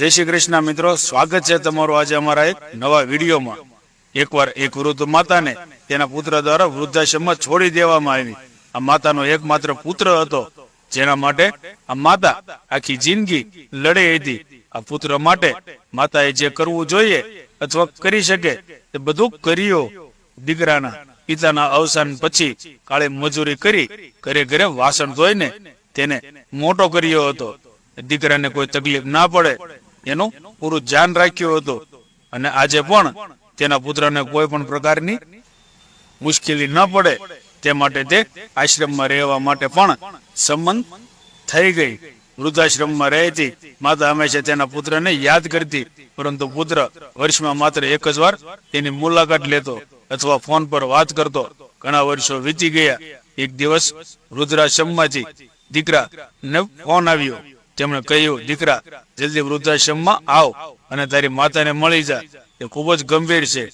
જય શ્રી કૃષ્ણ મિત્રો, સ્વાગત છે તમારું આજે અમારા એક નવા વિડીયોમાં. એકવાર એક વૃદ્ધ માતાને તેના પુત્ર દ્વારા વૃદ્ધાશ્રમમાં છોડી દેવામાં આવી. આ માતાનો એકમાત્ર પુત્ર હતો. જેના માટે આ માતા આખી જિંદગી લડે હતી. આ પુત્ર માટે માતાએ જે કરવું જોઈએ અથવા કરી શકે તે બધું કર્યો. દીકરાના પિતાના અવસાન પછી કાળે મજૂરી કરી ઘરે ઘરે વાસણ ધોઈને તેને મોટો કર્યો હતો. દીકરાને કોઈ તકલીફ ના પડે એનું પૂરું ધ્યાન રાખ્યું હતું. અને આજે પણ તેના પુત્રને કોઈ પણ પ્રકારની મુશ્કેલી ન પડે, તે માટે તે આશ્રમમાં રહેવા માટે પણ સંબંધ થઈ ગઈ. વૃદ્ધાશ્રમમાં રહેતી માતા હંમેશા તેના પુત્રને યાદ કરતી, પરંતુ પુત્ર વર્ષમાં માત્ર એક જ વાર તેની મુલાકાત લેતો અથવા ફોન પર વાત કરતો. ઘણા વર્ષો વીતી ગયા. એક દિવસ વૃદ્ધાશ્રમમાંથી દીકરાને ફોન આવ્યો. તેમણે કહ્યું, દીકરા, જલ્દી વૃદ્ધાશ્રમમાં આવ અને તારી માતાને મળી જા. તે ખૂબ જ ગંભીર છે.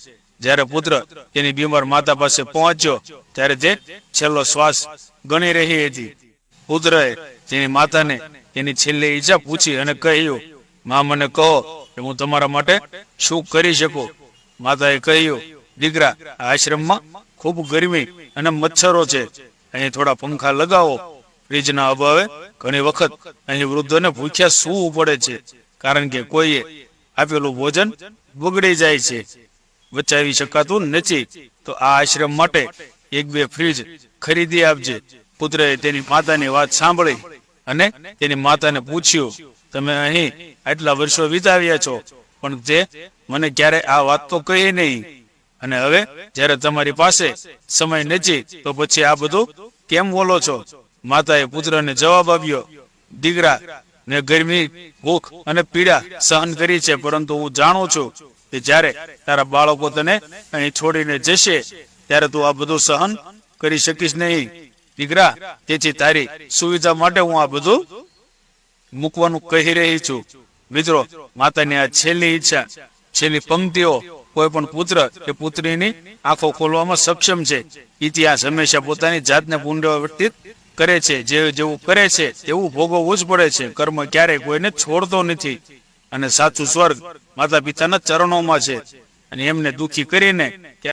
જ્યારે પુત્ર તેની બીમાર માતા પાસે પહોંચ્યો, ત્યારે તે છેલ્લો શ્વાસ ગણી રહી હતી. પુત્રએ તેની માતાને તેની છેલ્લી ઈજા પૂછી અને કહ્યું, માં, મને કહો કે હું તમારા માટે શું કરી શકું? માતાએ કહ્યું, દીકરા આશ્રમમાં ખૂબ ગરમી અને મચ્છરો છે. અહીં થોડા પંખા લગાવો ફ્રીજના અભાવે ઘણી વખત અહીં વૃદ્ધોને ભૂખ્યા સૂવું પડે છે. કારણ કે કોઈએ આપેલું ભોજન બગડી જાય છે. બચાવી શકાતું નથી. તો આ આશ્રમ માટે એક બે ફ્રીજ ખરીદી આપજે. પુત્રએ તેની માતાની વાત સાંભળી અને તેની માતાને પૂછ્યું, તમે અહીં આટલા વર્ષો વિતાવ્યા છો, પણ તે મને ક્યારે આ વાત તો કહી નહીં? અને હવે જ્યારે તમારી પાસે સમય નથી, તો પછી આ બધું કેમ બોલો છો? માતાએ પુત્રને જવાબ આપ્યો, દીકરા ને ગરમી, ભૂખ અને પીડા સહન કરી છે, પરંતુ હું જાણું છું કે જ્યારે તારા બાળકો તને અહીં છોડીને જશે, ત્યારે તું આ બધું સહન કરી શકીશ નહીં. દીકરા, તેથી તારી સુવિધા માટે હું આ બધું મૂકવાનું કહી રહી છું. મિત્રો, માતાની આ છેલ્લી ઈચ્છા, છેલ્લી પંક્તિઓ કોઈ પણ પુત્ર કે પુત્રીની આંખો ખોલવામાં સક્ષમ છે. ઇતિહાસ હંમેશા પોતાની જાતને પુનરાવર્તિત કરે છે, જે જેવું કરે છે, તેવું ભોગવવું જ પડે છે. કર્મ ક્યારેય કોઈને છોડતો નથી. અને સાચું સ્વર્ગ માતા પિતાના ચરણોમાં છે. અને એમને દુખી કરીને